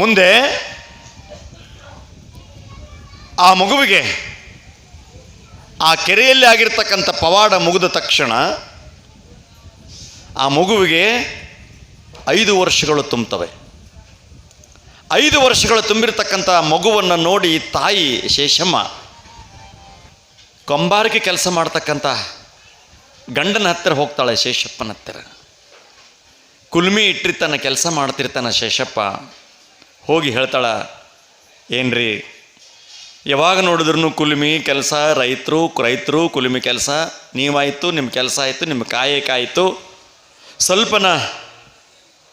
ಮುಂದೆ ಆ ಮಗುವಿಗೆ ಆ ಕೆರೆಯಲ್ಲಿ ಆಗಿರ್ತಕ್ಕಂಥ ಪವಾಡ ಮುಗಿದ ತಕ್ಷಣ ಆ ಮಗುವಿಗೆ ಐದು ವರ್ಷಗಳು ತುಂಬುತ್ತವೆ. ಐದು ವರ್ಷಗಳು ತುಂಬಿರ್ತಕ್ಕಂಥ ಮಗುವನ್ನು ನೋಡಿ ತಾಯಿ, ಶೇಷಮ್ಮ, ಕೊಂಬಾರಿಕೆ ಕೆಲಸ ಮಾಡ್ತಕ್ಕಂಥ ಗಂಡನ ಹತ್ತಿರ ಹೋಗ್ತಾಳೆ ಶೇಷಪ್ಪನ ಹತ್ತಿರ. ಕುಲ್ಮಿ ಇಟ್ಟಿರ್ತಾನೆ, ಕೆಲಸ ಮಾಡ್ತಿರ್ತಾನೆ ಶೇಷಪ್ಪ. ಹೋಗಿ ಹೇಳ್ತಾಳ, ಏನ್ರಿ, ಯಾವಾಗ ನೋಡಿದ್ರು ಕುಲುಮಿ ಕೆಲಸ, ರೈತರು ರೈತರು ಕುಲುಮಿ ಕೆಲಸ, ನೀವಾಯಿತು ನಿಮ್ಮ ಕೆಲಸ ಆಯಿತು ನಿಮ್ಮ ಕಾಯಕಾಯಿತು ಸ್ವಲ್ಪನ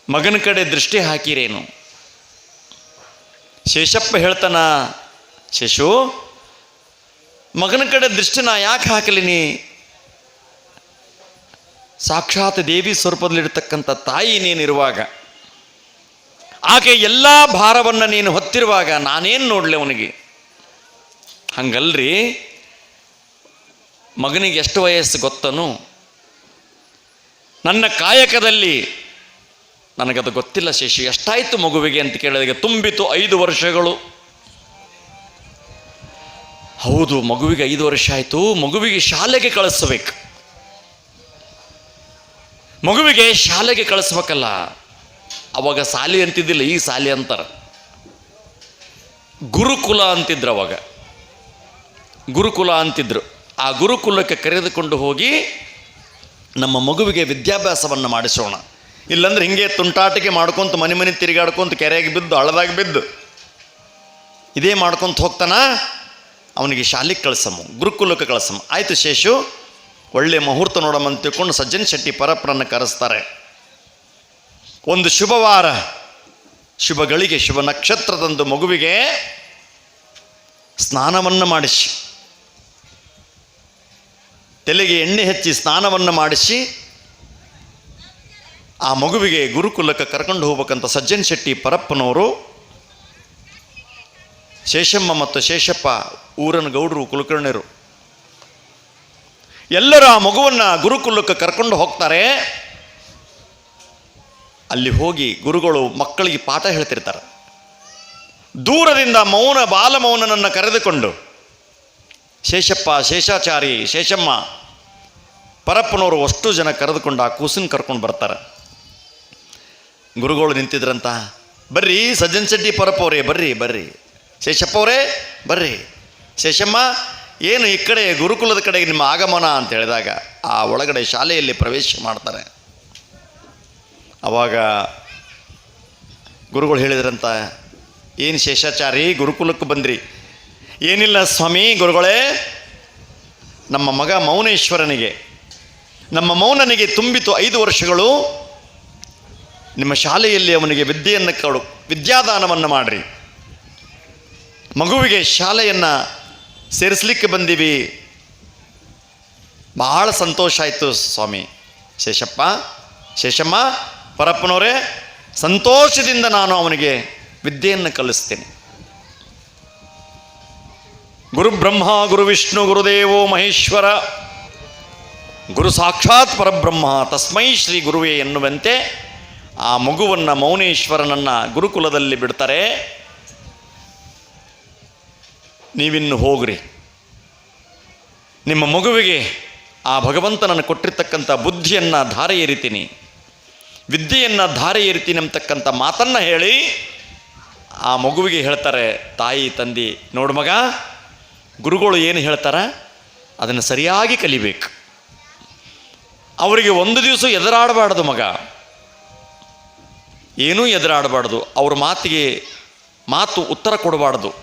ಮಗನ ಕಡೆ ದೃಷ್ಟಿ ಹಾಕಿರೇನು? ಶೇಷಪ್ಪ ಹೇಳ್ತಾನ, ಶೇಷು, ಮಗನ ಕಡೆ ದೃಷ್ಟಿ ನಾ ಯಾಕೆ ಹಾಕಲಿನಿ? ಸಾಕ್ಷಾತ್ ದೇವಿ ಸ್ವರೂಪದಲ್ಲಿರ್ತಕ್ಕಂಥ ತಾಯಿ ನೀನಿರುವಾಗ ಆಕೆ ಎಲ್ಲ ಭಾರವನ್ನು ನೀನು ಹೊತ್ತಿರುವಾಗ ನಾನೇನು ನೋಡಲಿ ಅವನಿಗೆ? ಹಂಗಲ್ರಿ, ಮಗನಿಗೆ ಎಷ್ಟು ವಯಸ್ಸು ಗೊತ್ತನು? ನನ್ನ ಕಾಯಕದಲ್ಲಿ ನನಗದು ಗೊತ್ತಿಲ್ಲ ಶೇಷು, ಎಷ್ಟಾಯಿತು ಮಗುವಿಗೆ ಅಂತ ಕೇಳಿದಾಗ ತುಂಬಿತು ಐದು ವರ್ಷಗಳು. ಹೌದು, ಮಗುವಿಗೆ ಐದು ವರ್ಷ ಆಯಿತು, ಮಗುವಿಗೆ ಶಾಲೆಗೆ ಕಳಿಸ್ಬೇಕು. ಮಗುವಿಗೆ ಶಾಲೆಗೆ ಕಳಿಸ್ಬೇಕಲ್ಲ. ಅವಾಗ ಸಾಲಿ ಅಂತಿದ್ದಿಲ್ಲ, ಈ ಸಾಲಿ ಅಂತಾರೆ. ಗುರುಕುಲ ಅಂತಿದ್ರು ಅವಾಗ. ಗುರುಕುಲ ಅಂತಿದ್ರು. ಆ ಗುರುಕುಲಕ್ಕೆ ಕರೆದುಕೊಂಡು ಹೋಗಿ ನಮ್ಮ ಮಗುವಿಗೆ ವಿದ್ಯಾಭ್ಯಾಸವನ್ನು ಮಾಡಿಸೋಣ. ಇಲ್ಲಾಂದ್ರೆ ಹಿಂಗೆ ತುಂಟಾಟಿಕೆ ಮಾಡ್ಕೊಂತ ಮನೆ ಮನೆ ತಿರುಗಾಡ್ಕೊಂತ ಕೆರೆಯಾಗಿ ಬಿದ್ದು ಅಳದಾಗಿ ಬಿದ್ದು ಇದೇ ಮಾಡ್ಕೊಂತ ಹೋಗ್ತಾನ? ಅವನಿಗೆ ಶಾಲೆಗೆ ಕಳಿಸಮು ಗುರುಕುಲಕ್ಕೆ ಕಳ್ಸಮ್ಮ. ಆಯಿತು ಶೇಷು, ಒಳ್ಳೆ ಮುಹೂರ್ತ ನೋಡಮ್ಮ ಅಂತ ತಿಳ್ಕೊಂಡು ಸಜ್ಜನ್ ಶೆಟ್ಟಿ ಪರಪ್ರನ್ನು ಕರೆಸ್ತಾರೆ. ಒಂದು ಶುಭವಾರ. ಶುಭಗಳಿಗೆ, ಶುಭ ನಕ್ಷತ್ರದಂದು ಮಗುವಿಗೆ ಸ್ನಾನವನ್ನು ಮಾಡಿಸಿ. ತಲೆಗೆ ಎಣ್ಣೆ ಹಚ್ಚಿ ಸ್ನಾನವನ್ನು ಮಾಡಿಸಿ. ಆ ಮಗುವಿಗೆ ಗುರುಕುಲಕ್ಕೆ ಕರ್ಕೊಂಡು ಹೋಗ್ಬೇಕಂತ ಸಜ್ಜನ್ ಶೆಟ್ಟಿ ಪರಪ್ಪನವರು, ಶೇಷಮ್ಮ ಮತ್ತು ಶೇಷಪ್ಪ ಊರನ ಗೌಡರು, ಕುಲಕರ್ಣಿಯರು. ಎಲ್ಲರೂ ಆ ಮಗುವನ್ನು ಗುರುಕುಲಕ್ಕೆ ಕರ್ಕೊಂಡು ಹೋಗ್ತಾರೆ. ಅಲ್ಲಿ ಹೋಗಿ ಗುರುಗಳು ಮಕ್ಕಳಿಗೆ ಪಾಠ ಹೇಳ್ತಿರ್ತಾರೆ. ದೂರದಿಂದ ಮೌನ ಬಾಲಮೌನನನ್ನು ಕರೆದುಕೊಂಡು, ಶೇಷಪ್ಪ, ಶೇಷಾಚಾರಿ, ಶೇಷಮ್ಮ, ಪರಪ್ಪನವರು ಅಷ್ಟು ಜನ ಕರೆದುಕೊಂಡು ಆ ಕೂಸಿನ ಕರ್ಕೊಂಡು ಬರ್ತಾರೆ. ಗುರುಗಳು ನಿಂತಿದ್ರಂತ, ಬರ್ರಿ ಸಜ್ಜನ್ ಶೆಟ್ಟಿ ಪರಪ್ಪವ್ರೆ, ಬರ್ರಿ ಬರ್ರಿ. ಶೇಷಪ್ಪ ಅವರೇ, ಬರ್ರಿ. ಶೇಷಮ್ಮ, ಏನು ಈ ಕಡೆ ಗುರುಕುಲದ ಕಡೆಗೆ ನಿಮ್ಮ ಆಗಮನ ಅಂತ ಹೇಳಿದಾಗ ಆ ಒಳಗಡೆ ಶಾಲೆಯಲ್ಲಿ ಪ್ರವೇಶ ಮಾಡ್ತಾರೆ. ಅವಾಗ ಗುರುಗಳು ಹೇಳಿದ್ರಂತ, ಏನು ಶೇಷಾಚಾರಿ? ಗುರುಕುಲಕ್ಕೆ ಬಂದ್ರಿ. ಏನಿಲ್ಲ ಸ್ವಾಮಿ, ಗುರುಗಳೇ, ನಮ್ಮ ಮಗ ಮೌನೇಶ್ವರನಿಗೆ, ನಮ್ಮ ಮೌನನಿಗೆ ತುಂಬಿತು ಐದು ವರ್ಷಗಳು, ನಿಮ್ಮ ಶಾಲೆಯಲ್ಲಿ ಅವನಿಗೆ ವಿದ್ಯೆಯನ್ನು ಕೊಡು, ವಿದ್ಯಾದಾನವನ್ನು ಮಾಡಿರಿ. ಮಗುವಿಗೆ ಶಾಲೆಯನ್ನು ಸೇರಿಸಲಿಕ್ಕೆ ಬಂದೀವಿ. ಬಹಳ ಸಂತೋಷ ಆಯಿತು ಸ್ವಾಮಿ, ಶೇಷಪ್ಪ, ಶೇಷಮ್ಮ ಪರಪ್ಪನವರೇ, ಸಂತೋಷದಿಂದ ನಾನು ಅವನಿಗೆ ವಿದ್ಯೆಯನ್ನು ಕಲಿಸ್ತೇನೆ. ಗುರು ಬ್ರಹ್ಮ, ಗುರು ವಿಷ್ಣು ಗುರುದೇವೋ ಮಹೇಶ್ವರ, ಗುರು ಸಾಕ್ಷಾತ್ ಪರಬ್ರಹ್ಮ, ತಸ್ಮೈ ಶ್ರೀ ಗುರುವೇ ಎನ್ನುವಂತೆ ಆ ಮಗುವನ್ನು ಮೌನೇಶ್ವರನನ್ನು ಗುರುಕುಲದಲ್ಲಿ ಬಿಡ್ತಾರೆ. ನೀವಿನ್ನು ಹೋಗ್ರಿ. ನಿಮ್ಮ ಮಗುವಿಗೆ ಆ ಭಗವಂತನನ್ನು ಕೊಟ್ಟಿರ್ತಕ್ಕಂಥ ಬುದ್ಧಿಯನ್ನು ಧಾರೆ ಏರಿತೀನಿ ವಿದ್ಯೆಯನ್ನು ಧಾರೆ ಇರ್ತೀನಿ ಅಂತಕ್ಕಂಥ ಮಾತನ್ನು ಹೇಳಿ ಆ ಮಗುವಿಗೆ ಹೇಳ್ತಾರೆ, ತಾಯಿ, ತಂದೆ, ನೋಡು ಮಗ, ಗುರುಗಳು ಏನು ಹೇಳ್ತಾರೆ ಅದನ್ನು ಸರಿಯಾಗಿ ಕಲಿಬೇಕು. ಅವರಿಗೆ ಒಂದು ದಿವಸ ಎದುರಾಡಬಾರ್ದು ಮಗ. ಏನೂ ಎದುರಾಡಬಾರ್ದು. ಅವ್ರ ಮಾತಿಗೆ ಮಾತು ಉತ್ತರ ಕೊಡಬಾರ್ದು.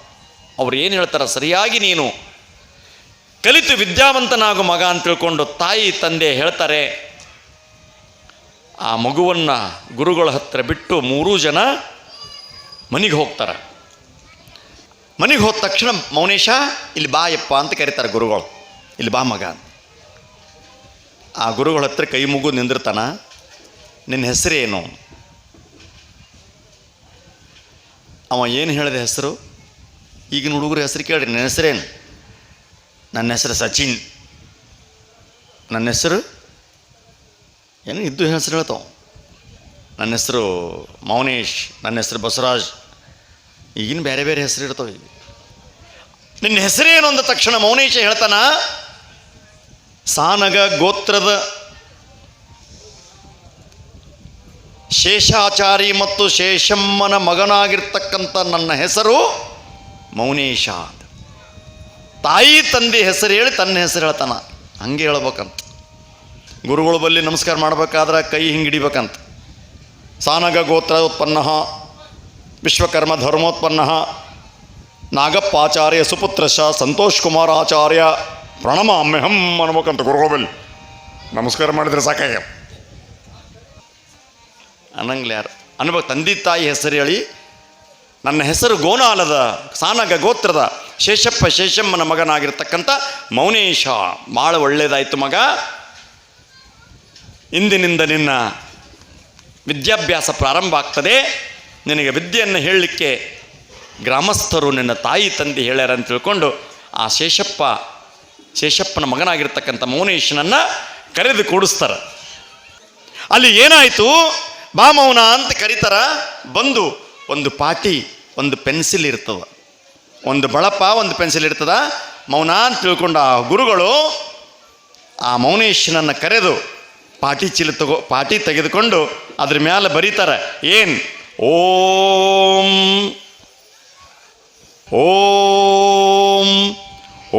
ಅವ್ರು ಏನು ಹೇಳ್ತಾರೆ ಸರಿಯಾಗಿ ನೀನು ಕಲಿತು ವಿದ್ಯಾವಂತನಾಗು ಮಗ ಅಂತ ತಿಳ್ಕೊಂಡು ತಾಯಿ, ತಂದೆ ಹೇಳ್ತಾರೆ ಆ ಮಗುವನ್ನು ಗುರುಗಳ ಹತ್ತಿರ ಬಿಟ್ಟು ಮೂರೂ ಜನ ಮನೆಗೆ ಹೋಗ್ತಾರೆ. ಮನೆಗೆ ಹೋದ ತಕ್ಷಣ, ಮೌನೇಶ, ಇಲ್ಲಿ ಬಾ ಯಪ್ಪ ಅಂತ ಕರೀತಾರೆ ಗುರುಗಳು. ಇಲ್ಲಿ ಬಾ ಮಗ. ಆ ಗುರುಗಳ ಹತ್ರ ಕೈ ಮುಗು ನಿಂದಿರ್ತಾನ, ನಿನ್ನ ಹೆಸರೇನು ಅವ ಏನು ಹೇಳಿದ ಹೆಸರು? ಈಗಿನ ಹುಡುಗರ ಹೆಸರು ಕೇಳ್ರಿ, ನನ್ನ ಹೆಸರೇನು? ನನ್ನ ಹೆಸರು ಸಚಿನ್. ನನ್ನ ಹೆಸರು ಏನು ಇದ್ದು ಹೆಸರು ಹೇಳ್ತಾವ? ನನ್ನ ಹೆಸರು ಮೌನೇಶ್, ನನ್ನ ಹೆಸರು ಬಸವರಾಜ್. ಈಗಿನ ಬೇರೆ ಬೇರೆ ಹೆಸರು ಇರ್ತಾವೆ ಈಗ. ನಿನ್ನ ಹೆಸರೇನು ಅಂದ ತಕ್ಷಣ ಮೌನೇಶ ಹೇಳ್ತಾನ? ಸಾನಗ ಗೋತ್ರದ ಶೇಷಾಚಾರಿ ಮತ್ತು ಶೇಷಮ್ಮನ ಮಗನಾಗಿರ್ತಕ್ಕಂಥ ನನ್ನ ಹೆಸರು ಮೌನೇಶ ತಾಯಿ ತಂದೆ ಹೆಸರು ಹೇಳಿ ತನ್ನ ಹೆಸರು ಹೇಳ್ತಾನ. ಹಂಗೆ ಹೇಳ್ಬೇಕಂತ. ಗುರುಗಳ ಬಲ್ಲಿ ನಮಸ್ಕಾರ ಮಾಡ್ಬೇಕಾದ್ರೆ ಕೈ ಹಿಂಗೆ ಹಿಡಿಬೇಕಂತ. ಸಾನಗ ಗೋತ್ರ ಉತ್ಪನ್ನ, ವಿಶ್ವಕರ್ಮ ಧರ್ಮೋತ್ಪನ್ನ, ನಾಗಪ್ಪಾಚಾರ್ಯ ಶ ಸಂತೋಷ್ ಕುಮಾರ್ ಆಚಾರ್ಯ ಪ್ರಣಮ ಮೆಹಂ ಅನ್ಬೇಕಂತ ಗುರುಗಳ ಬಲ್ಲಿ. ನಮಸ್ಕಾರ ಮಾಡಿದ್ರೆ ಸಾಕಾಯ ಅನ್ನಂಗಿಲ್ಲ ಯಾರು? ಅನ್ಬೇಕು ತಂದೆ ತಾಯಿ ಹೆಸರು ಹೇಳಿ. ನನ್ನ ಹೆಸರು ಗೋನಾಲದ, ಸಾನಗ ಗೋತ್ರದ ಶೇಷಪ್ಪ ಶೇಷಮ್ಮನ ಮಗನಾಗಿರ್ತಕ್ಕಂಥ ಮೌನೇಶ. ಭಾಳ ಒಳ್ಳೇದಾಯ್ತು ಮಗ. ಇಂದಿನಿಂದ ನಿನ್ನ ವಿದ್ಯಾಭ್ಯಾಸ ಪ್ರಾರಂಭ ಆಗ್ತದೆ. ನಿನಗೆ ವಿದ್ಯೆಯನ್ನು ಹೇಳಲಿಕ್ಕೆ ಗ್ರಾಮಸ್ಥರು ನಿನ್ನ ತಾಯಿ ತಂದೆ ಹೇಳ್ಯಾರ ಅಂತ ತಿಳ್ಕೊಂಡು ಆ ಶೇಷಪ್ಪ, ಶೇಷಪ್ಪನ ಮಗನಾಗಿರ್ತಕ್ಕಂಥ ಮೌನೇಶನನ್ನು ಕರೆದು ಕೂಡಿಸ್ತಾರೆ. ಅಲ್ಲಿ ಏನಾಯಿತು? ಬಾ ಮೌನ ಅಂತ ಕರೀತಾರ. ಬಂದು ಒಂದು ಪಾಟಿ, ಒಂದು ಪೆನ್ಸಿಲ್ ಇರ್ತದ. ಒಂದು ಬಳಪ, ಒಂದು ಪೆನ್ಸಿಲ್ ಇರ್ತದ. ಮೌನ ಅಂತ ತಿಳ್ಕೊಂಡು ಆ ಗುರುಗಳು ಆ ಮೌನೇಶನನ್ನು ಕರೆದು ಪಾಟಿ ಚೀಲ ತಗೋ, ಪಾಟಿ ತೆಗೆದುಕೊಂಡು ಅದ್ರ ಮೇಲೆ ಬರೀತಾರೆ, ಏನು? ಓಂ ಓಂ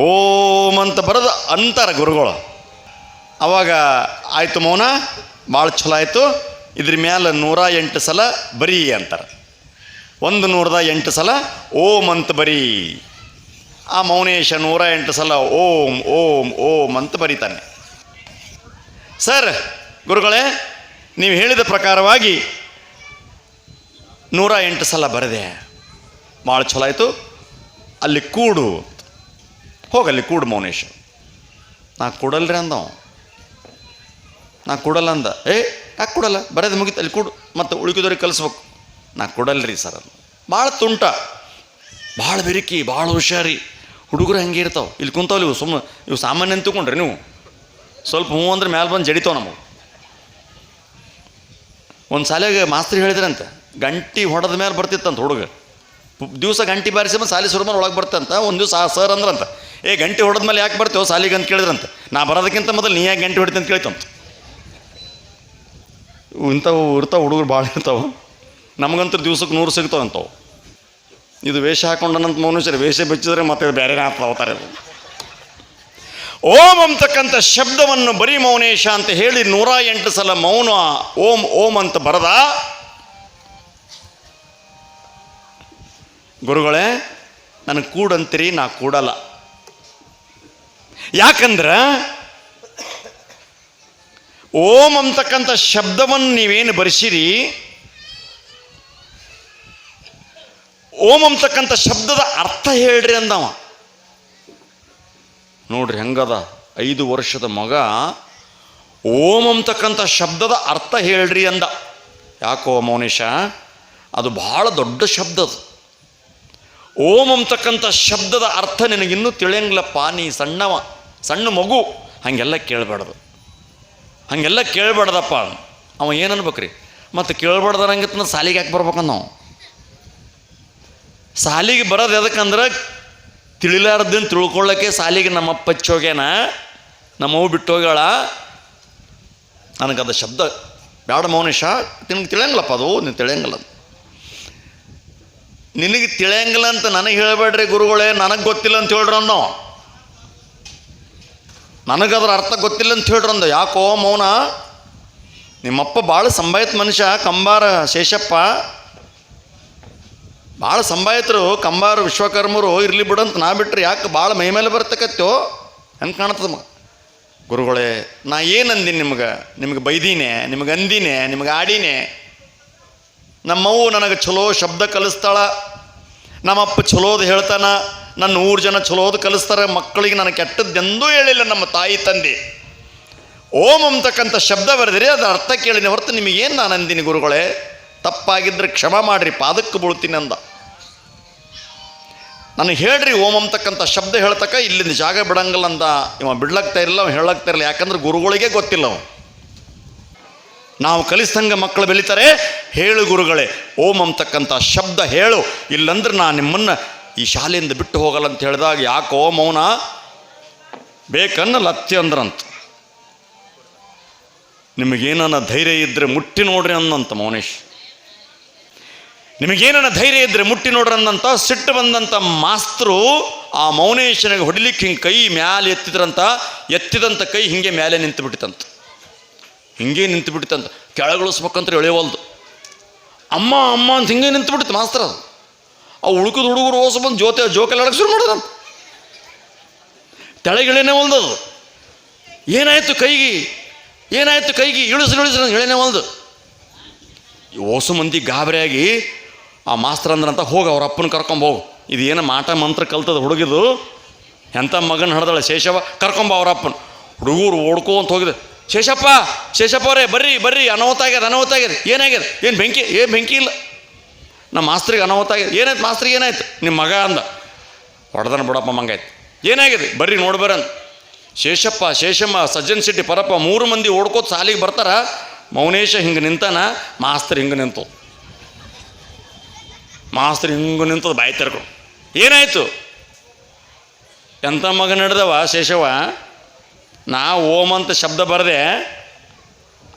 ಓಂ ಅಂತ ಬರೋದು ಅಂತಾರೆ ಗುರುಗಳು. ಅವಾಗ ಆಯಿತು ಮೌನ, ಭಾಳ ಚಲೋ ಆಯಿತು. ಇದ್ರ ಮ್ಯಾಲೆ ನೂರ ಎಂಟು ಸಲ ಬರೀ ಅಂತಾರೆ. ಒಂದು ನೂರದ ಎಂಟು ಸಲ ಓಂ ಅಂತ ಬರೀ. ಆ ಮೌನೇಶ ನೂರ ಎಂಟು ಸಲ ಓಂ ಓಂ ಓಂ ಅಂತ ಬರೀತಾನೆ. ಸರ್, ಗುರುಗಳೇ, ನೀವು ಹೇಳಿದ ಪ್ರಕಾರವಾಗಿ ನೂರ ಎಂಟು ಸಲ ಬರೆದೆ. ಭಾಳ ಚಲೋ ಆಯಿತು. ಅಲ್ಲಿ ಕೂಡು ಹೋಗಲ್ಲಿ ಕೂಡು ಮೌನೇಶ್. ನಾ ಕೂಡಲ್ರಿ ಅಂದ ನಾ ಕೊಡಲ್ಲ ಅಂದ. ಏ, ಯಾಕೆ ಕೊಡಲ್ಲ? ಬರೆದು ಮುಗಿತು, ಅಲ್ಲಿ ಕೂಡು. ಮತ್ತು ಉಳಿಕಿದವ್ರಿಗೆ ಕಲಿಸ್ಬೇಕು. ನಾ ಕೊಡಲ್ರಿ ಸರ್ ಅದು. ಭಾಳ ತುಂಟ. ಭಾಳ ಬೆರಿಕಿ ಭಾಳ ಹುಷಾರಿ. ಹುಡುಗರು ಹಂಗೆ ಇರ್ತಾವೆ. ಇಲ್ಲಿ ಕುಂತಾವಲ್ಲಿ ಇವು ಸುಮ್ಮನೆ ಇವು ಸಾಮಾನ್ಯ ಅಂತ ನೀವು. ಸ್ವಲ್ಪ ಹ್ಞೂ ಅಂದ್ರೆ ಮ್ಯಾಲೆ ಬಂದು ಜಡಿತೋ ನಮಗೆ. ಒಂದು ಸಾಲಿಗೆ ಮಾಸ್ತ್ರಿ ಹೇಳಿದ್ರಂತೆ, ಗಂಟಿ ಹೊಡೆದ ಮೇಲೆ ಬರ್ತಿತ್ತಂತ ಹುಡುಗ. ದಿವಸ ಗಂಟಿ ಬಾರಿಸಿ ಬಂದು ಸಾಲಿ ಸುರು ಮೇಲೆ ಒಳಗೆ ಬರ್ತಂತ ಒಂದು ದಿವಸ ಆ ಸರ್ ಅಂದ್ರಂತ, ಏ, ಗಂಟಿ ಹೊಡೆದ ಮೇಲೆ ಯಾಕೆ ಬರ್ತೇವೆ ಸಾಲಿಗೆ? ಅಂತ ಕೇಳಿದ್ರಂತ. ನಾ ಬರೋದಕ್ಕಿಂತ ಮೊದಲು ನೀ ಯಾಕೆ ಗಂಟಿ ಹೊಡಿತಿ? ಅಂತ ಕೇಳ್ತಂತ. ಇಂಥವು ಇರ್ತಾವೆ ಹುಡುಗರು ಭಾಳ ಇರ್ತಾವೆ. ನಮಗಂತೂ ದಿವ್ಸಕ್ಕೆ ನೂರು ಸಿಗ್ತಾವೆ ಅಂಥವು ಇದು ವೇಷ ಹಾಕೊಂಡನಂತ ಮನುಷ್ಯರು, ವೇಷ ಬೆಚ್ಚಿದ್ರೆ ಮತ್ತೆ ಬೇರೆ ಹಾಕ್ತಾವತಾರೆ ಓಂ ಅಂತಕ್ಕಂಥ ಶಬ್ದವನ್ನು ಬರೀ ಮೌನೇಶ ಅಂತ ಹೇಳಿ ನೂರ ಎಂಟು ಸಲ ಮೌನ ಓಂ ಓಂ ಅಂತ ಬರದ. ಗುರುಗಳೇ ನನಗೆ ಕೂಡಂತೀರಿ, ನಾ ಕೂಡಲ್ಲ. ಯಾಕಂದ್ರೆ, ಓಂ ಅಂತಕ್ಕಂಥ ಶಬ್ದವನ್ನು ನೀವೇನು ಬರೆಸಿರಿ? ಓಂ ಅಂತಕ್ಕಂಥ ಶಬ್ದದ ಅರ್ಥ ಹೇಳ್ರಿ ಅಂದವ. ನೋಡ್ರಿ ಹೆಂಗದ? ಐದು ವರ್ಷದ ಮಗ ಓಂ ಅಂತಕ್ಕಂಥ ಶಬ್ದದ ಅರ್ಥ ಹೇಳ್ರಿ ಅಂದ. ಯಾಕೋ ಮೌನೇಶ? ಅದು ಬಹಳ ದೊಡ್ಡ ಶಬ್ದ ಅದು. ಓಂ ಅಂತಕ್ಕಂಥ ಶಬ್ದದ ಅರ್ಥ ನಿನಗಿನ್ನೂ ತಿಳಿಯಂಗಿಲ್ಲಪ್ಪ, ನೀ ಸಣ್ಣವ, ಸಣ್ಣ ಮಗು. ಹಾಗೆಲ್ಲ ಕೇಳಬಾರ್ದು. ಹಾಗೆಲ್ಲ ಕೇಳಬಾರ್ದಪ್ಪ ಅವ ಏನು ಅನ್ಬೇಕ್ರಿ? ಮತ್ತು ಕೇಳಬಾರ್ದಂಗಿತ್ತ ಸಾಲಿಗೆ ಯಾಕೆ ಬರ್ಬೇಕಂದ ನಾವು ಸಾಲಿಗೆ ಬರೋದು ಎದಕ್ಕಂದ್ರೆ ತಿಳಿಲಾರ್ದನ್ನು ತಿಳ್ಕೊಳ್ಳೋಕ್ಕೆ ಸಾಲಿಗೆ ನಮ್ಮಪ್ಪ ಹಚ್ಚೋಗ್ಯಾನ ನಮ್ಮವು ಬಿಟ್ಟೋಗ್ಯಾಳ? ನನಗದು ಶಬ್ದ ಬೇಡ ಮೌನೇಶ ನಿನಗೆ ತಿಳಿಯಂಗಿಲ್ಲಪ್ಪ ಅದು ನೀನು ತಿಳಿಯಂಗಿಲ್ಲ. ನಿನಗೆ ತಿಳಿಯಂಗಿಲ್ಲ ಅಂತ ನನಗೆ ಹೇಳಬೇಡ್ರಿ ಗುರುಗಳೇ, ನನಗೆ ಗೊತ್ತಿಲ್ಲ ಅಂತ ಹೇಳ್ರಿ ನನಗೆ ನನಗದ್ರ ಅರ್ಥ ಗೊತ್ತಿಲ್ಲ ಅಂತ ಹೇಳ್ರಿ ಅಂದ. ಯಾಕೋ ಮೌನ? ನಿಮ್ಮಪ್ಪ ಭಾಳ ಸಂಭಾಯಿತ ಮನುಷ್ಯ, ಕಂಬಾರ ಶೇಷಪ್ಪ. ಭಾಳ ಸಂಭಾಯಿತರು ಕಂಬಾರ, ವಿಶ್ವಕರ್ಮರು ಇರಲಿ ಬಿಡಂತ ನಾ ಬಿಟ್ರೆ ಯಾಕೆ ಭಾಳ ಮೈ ಮೇಲೆ ಬರ್ತಕತ್ತೋ ಹೆಂಗೆ ಕಾಣ್ತದ ಗುರುಗಳೇ, ನಾ ಏನು ಅಂದೀನಿ ನಿಮ್ಗೆ? ನಿಮ್ಗೆ ಬೈದೀನೆ, ನಿಮ್ಗೆ ಅಂದಿನೆ, ನಿಮ್ಗೆ ಆಡೀನೆ. ನಮ್ಮವ್ವ ನನಗೆ ಚಲೋ ಶಬ್ದ ಕಲಿಸ್ತಾಳ. ನಮ್ಮಪ್ಪ ಚಲೋದು ಹೇಳ್ತಾನ. ನನ್ನ ನೂರು ಜನ ಚಲೋದು ಕಲಿಸ್ತಾರೆ. ಮಕ್ಕಳಿಗೆ ನನಗೆ ಕೆಟ್ಟದ್ದೆಂದೂ ಹೇಳಿಲ್ಲ ನಮ್ಮ ತಾಯಿ, ತಂದೆ. ಓಂ ಅಂತಕ್ಕಂಥ ಶಬ್ದ ಬರೆದಿರಿ, ಅದರ ಅರ್ಥ ಕೇಳಿನಿ ಹೊರತು ನಿಮಗೇನು ನಾನು ಅಂದಿನಿ ಗುರುಗಳೇ? ತಪ್ಪಾಗಿದ್ದರೆ ಕ್ಷಮ ಮಾಡಿರಿ, ಪಾದಕ್ಕೆ ಬೀಳ್ತೀನಿ ಅಂದ. ನನಗೆ ಹೇಳ್ರಿ, ಓಂ ಅಂತಕ್ಕಂಥ ಶಬ್ದ ಹೇಳ್ತಕ್ಕ ಇಲ್ಲಿಂದ ಜಾಗ ಬಿಡಂಗಿಲ್ಲ ಅಂದ. ಇವ ಬಿಡ್ಲಾಗ್ತಾ ಇರಲಿಲ್ಲ ಅವ್ನು ಹೇಳಾಗ್ತಾ ಇರಲಿಲ್ಲ. ಯಾಕಂದ್ರೆ ಗುರುಗಳಿಗೆ ಗೊತ್ತಿಲ್ಲ ಅವ. ನಾವು ಕಲಿಸ್ದಂಗೆ ಮಕ್ಕಳು ಬೆಳಿತಾರೆ ಹೇಳು ಗುರುಗಳೇ, ಓಂ ಅಂತಕ್ಕಂಥ ಶಬ್ದ ಹೇಳು. ಇಲ್ಲಂದ್ರೆ ನಾನು ನಿಮ್ಮನ್ನು ಈ ಶಾಲೆಯಿಂದ ಬಿಟ್ಟು ಹೋಗಲ್ಲ ಅಂತ ಹೇಳಿದಾಗ ಯಾಕೋ ಮೌನ ಬೇಕನ್ನ ಲತ್ತಿ ಅಂದ್ರಂತ. ನಿಮಗೇನನ್ನ ಧೈರ್ಯ ಇದ್ದರೆ ಮುಟ್ಟಿ ನೋಡ್ರಿ ಅನ್ನಂತ ಮೌನೇಶ್. ನಿಮಗೇನನ್ನ ಧೈರ್ಯ ಇದ್ದರೆ ಮುಟ್ಟಿ ನೋಡ್ರಿ ಅನ್ನಂತ ಸಿಟ್ಟು ಬಂದಂಥ ಮಾಸ್ತರು ಆ ಮೌನೇಶನಿಗೆ ಹೊಡಿಲಿಕ್ಕೆ ಹಿಂಗೆ ಕೈ ಮ್ಯಾಲೆ ಎತ್ತಿದ್ರಂತ ಎತ್ತಿದಂಥ ಕೈ ಹಿಂಗೆ ಮ್ಯಾಲೆ ನಿಂತು ಬಿಟ್ಟಿತಂತ ಹಿಂಗೆ ನಿಂತು ಬಿಟ್ಟಿತಂತ ಕೆಳಗೊಳಿಸ್ಬೇಕಂತ ಎಳೆಯವಲ್ದು. ಅಮ್ಮ ಅಮ್ಮ ಅಂತ ಹಿಂಗೆ ನಿಂತು ಬಿಡ್ತು ಮಾಸ್ತರ ಅದು. ಆ ಉಳ್ಕದ ಹುಡುಗರು ಓಸ ಬಂದು ಜೋತೆ, ಜೋಕೆಲ್ಲ ಶುರು ಮಾಡಿದ್ರಂತ. ತೆಳಗಿಳೆನೇ ಅದು. ಏನಾಯ್ತು ಕೈಗೆ? ಏನಾಯ್ತು ಕೈಗೆ? ಇಳಿಸ್ರು ಇಳಿಸ್ರು ಹೇಳೇನೆ ಒಂದು ಓಸು ಮಂದಿ ಗಾಬರಿಯಾಗಿ ಆ ಮಾಸ್ತರ್ ಅಂದ್ರಂತ ಹೋಗಿ, ಅವ್ರ ಅಪ್ಪನ ಕರ್ಕೊಂಬ ಹೋಗು. ಇದು ಏನು ಮಾಟ ಮಂತ್ರ ಕಲ್ತದ ಹುಡುಗಿದು? ಎಂಥ ಮಗನ ಹಡ್ದಾಳೆ ಶೇಷವ ಕರ್ಕೊಂಬ ಅವ್ರ ಅಪ್ಪನ. ಹುಡುಗರು ಓಡ್ಕೊಂತ ಹೋಗಿದೆ. ಶೇಷಪ್ಪ ಶೇಷಪ್ಪ ಅವರೇ, ಬರ್ರಿ ಬರ್ರಿ ಅನಾಹುತ ಆಗ್ಯದ ಅನಾಹುತ ಆಗ್ಯದ ಏನಾಗ್ಯದ? ಏನು ಬೆಂಕಿ ಏನು ಬೆಂಕಿ ಇಲ್ಲ. ನಮ್ಮ ಮಾಸ್ತ್ರಿಗೆ ಅನಾಹುತ ಆಗ್ಯದ ಏನಾಯ್ತು ಮಾಸ್ತ್ರಿಗೆ, ಏನಾಯ್ತು? ನಿಮ್ಮ ಮಗ ಅಂದ. ಹೊಡೆದನ ಬಿಡಪ್ಪ ಮಂಗಾಯ್ತು. ಏನಾಗಿದೆ ಬರ್ರಿ ನೋಡಿ ಬರಂತ ಶೇಷಪ್ಪ, ಶೇಷಮ್ಮ, ಸಜ್ಜನ್ ಶೆಟ್ಟಿ, ಪರಪ್ಪ, ಮೂರು ಮಂದಿ ಓಡ್ಕೋತ ಸಾಲಿಗೆ ಬರ್ತಾರ. ಮೌನೇಶ ಹಿಂಗೆ ನಿಂತಾನ, ಮಾಸ್ತರ್ ಹಿಂಗೆ ನಿಂತು. ಮಾಸ್ತರ್ ಹಿಂಗು ನಿಂತದ ಬಾಯಿ ತೆರ್ಕೊಂಡು ಏನಾಯ್ತು? ಎಂಥ ಮಗ ನಡೆದವ ಶೇಷವ ನಾ ಓಂ ಅಂತ ಶಬ್ದ ಬರದೆ,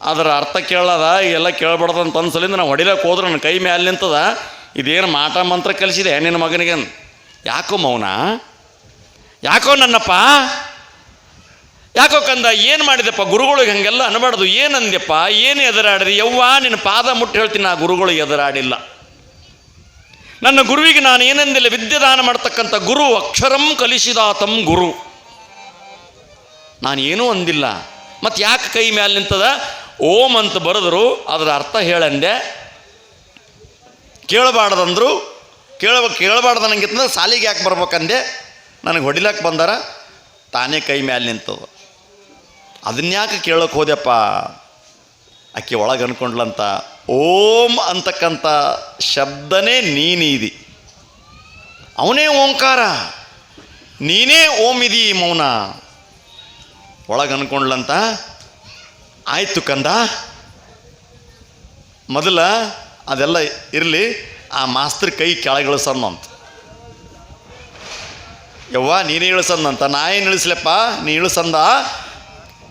ಅದರ ಅರ್ಥ ಕೇಳದ ಎಲ್ಲ ಕೇಳಬಾರ್ದು ಅಂತ ಅನ್ಸಲಿಂದ ನಾವು ಹೊಡಿಲಕ್ಕೆ ಹೋದ್ರೆ, ನನ್ನ ಕೈ ಮ್ಯಾಲೆ ನಿಂತದ. ಇದೇನು ಮಾಟ ಮಂತ್ರ ಕಲಿಸಿದೆ ನಿನ್ನ ಮಗನಿಗೆ ಯಾಕೋ ಮೌನ? ಯಾಕೋ ನನ್ನಪ್ಪ? ಯಾಕೋ ಕಂದ, ಏನು ಮಾಡಿದೆಪ್ಪ? ಗುರುಗಳಿಗೆ ಹಂಗೆಲ್ಲ ಅನ್ಬಾರ್ದು. ಏನು ಅಂದ್ಯಪ್ಪ ಏನು ಎದುರಾಡಿದೆ? ಯವ್ವ, ನಿನ್ನ ಪಾದ ಮುಟ್ಟಿ ಹೇಳ್ತೀನಿ. ಆ ಗುರುಗಳು ಎದುರಾಡಿಲ್ಲ. ನನ್ನ ಗುರುವಿಗೆ ನಾನು ಏನಂದಿಲ್ಲ ವಿದ್ಯೆದಾನ ಮಾಡ್ತಕ್ಕಂಥ ಗುರು, ಅಕ್ಷರಂ ಕಲಿಸಿದಾತಂ ಗುರು. ನಾನು ಏನೂ ಅಂದಿಲ್ಲ. ಮತ್ತು ಯಾಕೆ ಕೈ ಮ್ಯಾಲೆ ನಿಂತದ? ಓಂ ಅಂತ ಬರೆದ್ರು, ಅದರ ಅರ್ಥ ಹೇಳಂದೆ. ಕೇಳಬಾರ್ದಂದ್ರು ಕೇಳ ಕೇಳಬಾರ್ದು ನನಗಿತ್ತಂದ್ರೆ ಸಾಲಿಗೆ ಯಾಕೆ ಬರ್ಬೇಕಂದೆ? ನನಗೆ ಹೊಡಿಲಕ್ಕೆ ಬಂದಾರ, ತಾನೇ ಕೈ ಮ್ಯಾಲೆ ನಿಂತದ. ಅದನ್ಯಾಕೆ ಕೇಳೋಕೆ ಹೋದೆಪ್ಪ ಆಕೆ ಒಳಗೆ ಅನ್ಕೊಂಡ್ಲಂತ ಓಂ ಅಂತಕ್ಕಂಥ ಶಬ್ದನೇ ನೀನಿದಿ. ಅವನೇ ಓಂಕಾರ. ನೀನೇ ಓಂ ಇದೀ ಮೌನ. ಒಳಗೆ ಅನ್ಕೊಂಡ್ಲಂತ, ಆಯಿತು ಕಂದ. ಮೊದಲ ಅದೆಲ್ಲ ಇರಲಿ, ಆ ಮಾಸ್ತರ್ ಕೈ ಕೆಳಗಿಳಿಸಂದಂತ ಯವ್ವ, ನೀನೇ ಇಳಿಸಂದಂತ ನಾ ಏನು ಇಳಿಸ್ಲಪ್ಪ? ನೀ ಇಳಿಸಂದ?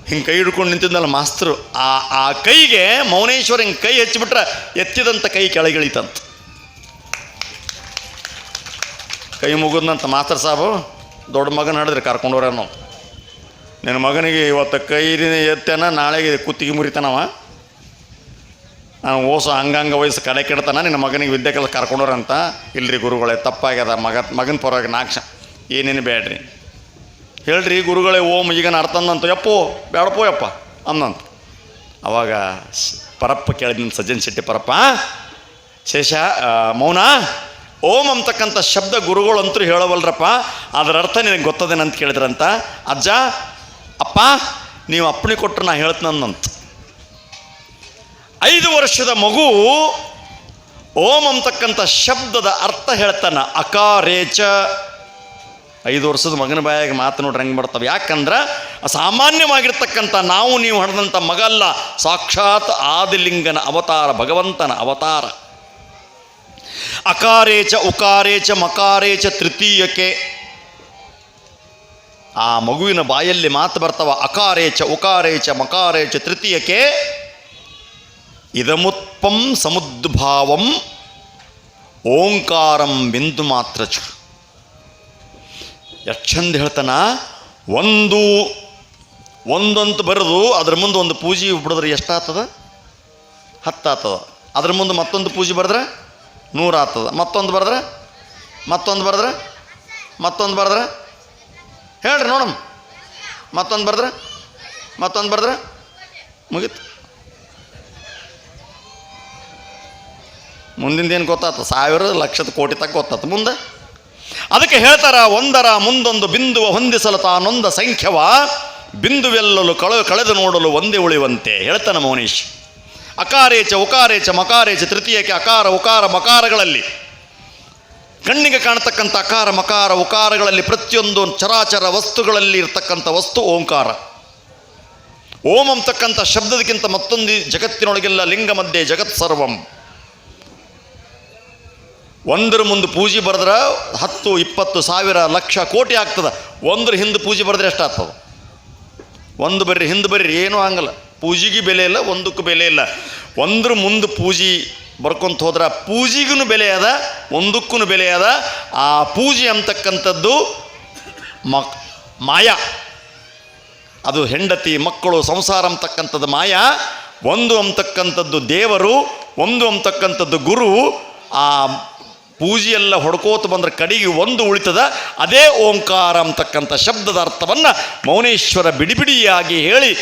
ಹಿಂಗೆ ಕೈ ಹಿಡ್ಕೊಂಡು ನಿಂತಿದ್ನಲ್ಲ ಮಾಸ್ತರು, ಆ ಆ ಕೈಗೆ ಮೌನೇಶ್ವರ ಹಿಂಗೆ ಕೈ ಹಚ್ಚಿಬಿಟ್ರೆ ಎತ್ತಿದಂಥ ಕೈ ಕೆಳಗಿಳಿತಂತ. ಕೈ ಮುಗಿದ್ನಂತ ಮಾಸ್ತರ್ ಸಾಬು, ದೊಡ್ಡ ಮಗನ ಹಿಡಿದ್ರೆ ಕರ್ಕೊಂಡವ್ರ ನಿನ್ನ ಮಗನಿಗೆ ಇವತ್ತು ಕೈ ಎತ್ತೇನ, ನಾಳೆಗೆ ಕುತ್ತಿಗೆ ಮುರಿತಾನವ. ನಾನು ಓಸು ಅಂಗಾಂಗ ವಯಸ್ಸು ಕಡೆ ಕೆಡ್ತಾನ, ನಿನ್ನ ಮಗನಿಗೆ ವಿದ್ಯಾಕಲ ಕರ್ಕೊಂಡವ್ರಂತ ಇಲ್ರಿ ಗುರುಗಳೇ, ತಪ್ಪಾಗ್ಯದ ಮಗ, ಮಗನ ಪರವಾಗಿ ನಾಕ್ಷ. ಏನೇನು ಬೇಡ್ರಿ? ಹೇಳ್ರಿ, ಗುರುಗಳೇ, ಓಂ ಈಗ ಅರ್ಥ ಅಂದಂತ. ಯಪ್ಪೋ ಬೇಡಪ್ಪೋ ಯಪ್ಪ, ಅಂದಂತ. ಅವಾಗ ಪರಪ್ಪ ಕೇಳಿದ್ನ ಸಜ್ಜನ್ ಶೆಟ್ಟಿ ಪರಪ್ಪ ಶೇಷ ಮೌನ, ಓಂ ಅಂತಕ್ಕಂಥ ಶಬ್ದ ಗುರುಗಳಂತೂ ಹೇಳವಲ್ರಪ್ಪ. ಅದರ ಅರ್ಥ ನಿನಗೆ ಗೊತ್ತದೇನಂತ ಕೇಳಿದ್ರಂತ. ಅಜ್ಜ, ಅಪ್ಪ, ನೀವು ಅಪ್ಪಣೆ ಕೊಟ್ಟರು ನಾ ಹೇಳ್ತನಂತ ಐದು ವರ್ಷದ ಮಗು ಓಂ ಅಂತಕ್ಕಂಥ ಶಬ್ದದ ಅರ್ಥ ಹೇಳ್ತಾನ. ಅಕಾರೇಚ. ಐದು ವರ್ಷದ ಮಗನ ಬಾಯಾಗ ಮಾತು ನೋಡ್ರಿ ಹೆಂಗೆ ಬರ್ತವೆ ಯಾಕಂದ್ರೆ ಸಾಮಾನ್ಯವಾಗಿರ್ತಕ್ಕಂಥ ನಾವು ನೀವು ಹಣದಂಥ ಮಗ ಅಲ್ಲ ಸಾಕ್ಷಾತ್ ಆದಿಲಿಂಗನ ಅವತಾರ, ಭಗವಂತನ ಅವತಾರ. ಅಕಾರೇಚ, ಉಕಾರೇಚ, ಮಕಾರೇಚ ತೃತೀಯಕ್ಕೆ ಆ ಮಗುವಿನ ಬಾಯಲ್ಲಿ ಮಾತು ಬರ್ತಾವ, ಅಕಾರೇಚ, ಉಕಾರೇಚ, ಮಕಾರೇಚ ತೃತೀಯಕ್ಕೆ ಇದಮುತ್ಪಂ ಸಮುದ್ಭಾವಂ ಓಂಕಾರಂ ಬಿಂದು ಮಾತ್ರ ಚ. ಎಷ್ಟು ಚಂದ ಹೇಳ್ತಾನ? ಒಂದು, ಒಂದಂತ ಬರೆದು ಅದ್ರ ಮುಂದೆ ಒಂದು ಪೂಜೆ ಬಿಡಿದ್ರೆ ಎಷ್ಟಾಗ್ತದ? ಹತ್ತಾಗ್ತದ. ಅದ್ರ ಮುಂದೆ ಮತ್ತೊಂದು ಪೂಜೆ ಬರೆದ್ರೆ ನೂರು ಆಗ್ತದ ಮತ್ತೊಂದು ಬರೆದ್ರೆ ಮತ್ತೊಂದು ಬರೆದ್ರೆ ಮತ್ತೊಂದು ಬರೆದ್ರೆ, ಹೇಳ್ರಿ ನೋಡಮ್ಮ. ಮತ್ತೊಂದು ಬರೆದ್ರೆ ಮತ್ತೊಂದು ಬರೆದ್ರೆ ಮುಗೀತು. ಮುಂದಿಂದೇನು ಗೊತ್ತಾತ ಸಾವಿರ ಲಕ್ಷದ ಕೋಟಿ ತಕ್ಕ ಗೊತ್ತಾತ ಮುಂದೆ ಅದಕ್ಕೆ ಹೇಳ್ತಾರ, ಒಂದರ ಮುಂದೊಂದು ಬಿಂದುವ ಹೊಂದಿಸಲು ತಾನೊಂದ ಸಂಖ್ಯವ, ಬಿಂದುವೆಲ್ಲಲು ಕಳ, ಕಳೆದು ನೋಡಲು ಒಂದೇ ಉಳಿವಂತೆ. ಹೇಳ್ತಾನೆ ಮೌನೀಶ್. ಅಕಾರೇಚ, ಉಕಾರೇಚ, ಮಕಾರೇಚ, ತೃತೀಯಕ್ಕೆ ಅಕಾರ, ಉಕಾರ, ಮಕಾರಗಳಲ್ಲಿ. ಕಣ್ಣಿಗೆ ಕಾಣತಕ್ಕಂಥ ಅಕಾರ, ಮಕಾರ, ಉಕಾರಗಳಲ್ಲಿ ಪ್ರತಿಯೊಂದು ಚರಾಚರ ವಸ್ತುಗಳಲ್ಲಿ ಇರತಕ್ಕಂಥ ವಸ್ತು ಓಂಕಾರ. ಓಂ ಅಂತಕ್ಕಂಥ ಶಬ್ದದಕ್ಕಿಂತ ಮತ್ತೊಂದು ಜಗತ್ತಿನೊಳಗೆಲ್ಲ ಲಿಂಗ ಮಧ್ಯೆ ಜಗತ್ ಸರ್ವಂ ಒಂದರ ಮುಂದೆ ಪೂಜೆ ಬರೆದ್ರೆ ಹತ್ತು, ಇಪ್ಪತ್ತು, ಸಾವಿರ, ಲಕ್ಷ, ಕೋಟಿ ಆಗ್ತದೆ. ಒಂದ್ರ ಹಿಂದೆ ಪೂಜೆ ಬರೆದ್ರೆ ಎಷ್ಟಾಗ್ತದೆ ಒಂದು ಬರ್ರಿ, ಹಿಂದೆ ಬರ್ರಿ, ಏನೂ ಆಗಲ್ಲ. ಪೂಜೆಗೆ ಬೆಲೆ ಇಲ್ಲ, ಒಂದಕ್ಕೂ ಬೆಲೆ ಇಲ್ಲ. ಒಂದ್ರ ಮುಂದೆ ಪೂಜೆ ಬರ್ಕೊಂತ ಹೋದ್ರೆ ಪೂಜೆಗೂ ಬೆಲೆ ಅದ ಒಂದಕ್ಕೂ ಬೆಲೆ ಅದ. ಆ ಪೂಜೆ ಅಂತಕ್ಕಂಥದ್ದು ಮಕ್ ಮಾಯ. ಅದು ಹೆಂಡತಿ, ಮಕ್ಕಳು, ಸಂಸಾರ ಅಂತಕ್ಕಂಥದ್ದು ಮಾಯ. ಒಂದು ಅಂತಕ್ಕಂಥದ್ದು ದೇವರು, ಒಂದು ಅಂತಕ್ಕಂಥದ್ದು ಗುರು. ಆ ಪೂಜೆಯೆಲ್ಲ ಹೊಡ್ಕೋತ ಬಂದ್ರೆ ಕಡೆಗೆ ಒಂದು ಉಳಿತದ, ಅದೇ ಓಂಕಾರ ಅಂತಕ್ಕಂಥ ಶಬ್ದದ ಅರ್ಥವನ್ನು ಮೌನೇಶ್ವರ ಬಿಡಿಬಿಡಿಯಾಗಿ ಹೇಳಿ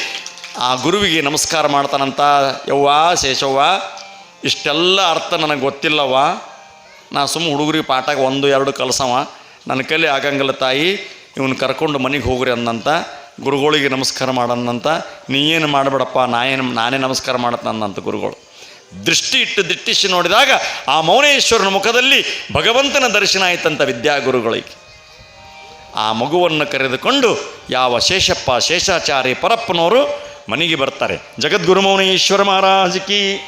ಆ ಗುರುವಿಗೆ ನಮಸ್ಕಾರ ಮಾಡ್ತಾನಂತ. ಯವ್ವ ಶೇಷವ್ವ, ಇಷ್ಟೆಲ್ಲ ಅರ್ಥ ನನಗೆ ಗೊತ್ತಿಲ್ಲವ್ವ. ನಾ ಸುಮ್ಮ ಹುಡುಗರಿಗೆ ಪಾಠಕ್ಕೆ ಒಂದು, ಎರಡು ಕಲಸವ. ನನ್ನ ಕೈಲಿ ಆಗಂಗಿಲ್ಲ ತಾಯಿ, ಇವನು ಕರ್ಕೊಂಡು ಮನೆಗೆ ಹೋಗ್ರಿ ಅಂದಂತ ಗುರುಗಳಿಗೆ ನಮಸ್ಕಾರ ಮಾಡನ್ನಂತ. ನೀ ಏನು ಮಾಡಬೇಡಪ್ಪ, ನಾ ನಾನೇ ನಮಸ್ಕಾರ ಮಾಡತ್ತಂದಂತ ಗುರುಗಳು. ದೃಷ್ಟಿ ಇಟ್ಟು ದಿಟ್ಟಿಸಿ ನೋಡಿದಾಗ ಆ ಮೌನೇಶ್ವರನ ಮುಖದಲ್ಲಿ ಭಗವಂತನ ದರ್ಶನ ಆಯ್ತಂತ ವಿದ್ಯಾಗುರುಗಳಿಗೆ. ಆ ಮಗುವನ್ನು ಕರೆದುಕೊಂಡು ಯಾವ ಶೇಷಪ್ಪ ಶೇಷಾಚಾರಿ ಪರಪ್ಪನವರು ಮನೆಗೆ ಬರ್ತಾರೆ. ಜಗದ್ಗುರು ಮೌನೇಶ್ವರ ಮಹಾರಾಜ್ ಕಿ